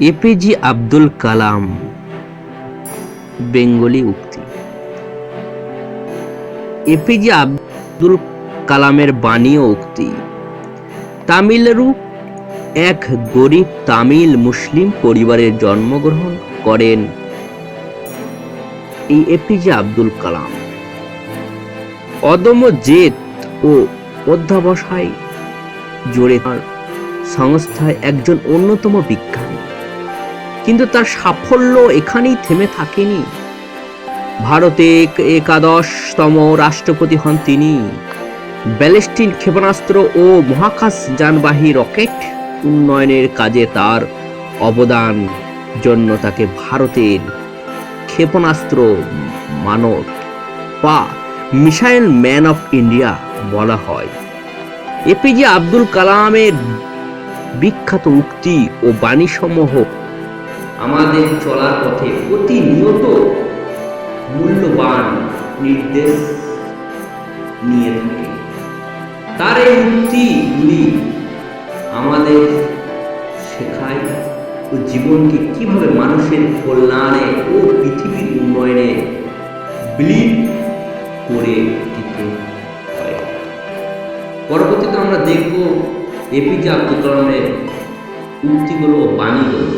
APJ Abdul Kalam, Bengali উক্তি। APJ Abdul কালামের বাণী ও উক্তি তামিলেরু এক গরিব তামিল মুসলিম পরিবারে জন্মগ্রহণ করেন এই এপিজে আব্দুল কালাম। অদম্য জেদ ও অধ্যাবসায় জোরে সংস্থায় একজন অন্যতম বিজ্ঞানী কিন্তু তার সাফল্য এখানেই থেমে থাকেনি। ভারতে একাদশতম রাষ্ট্রপতি হন তিনি। ব্যালিস্টিক ক্ষেপণাস্ত্র ও মহাকাশ যানবাহী রকেট উন্নয়নের কাজে তার অবদান জন্য তাকে ভারতের ক্ষেপণাস্ত্র মানব বা মিসাইল ম্যান অফ ইন্ডিয়া বলা হয়। এপিজে আব্দুল কালামের বিখ্যাত উক্তি ও বাণীসমূহ আমাদের চলার পথে প্রতিনিয়ত মূল্যবান নির্দেশ নিয়ে থাকে। তার এই উক্তিগুলি আমাদের শেখায় ও জীবনকে কীভাবে মানুষের কল্যাণে ও পৃথিবীর উন্নয়নে বিলীন করে দিতে হয়। পরবর্তীতে আমরা দেখব এপিজে আব্দুল কালামের উক্তিগুলো বাণীগুলো।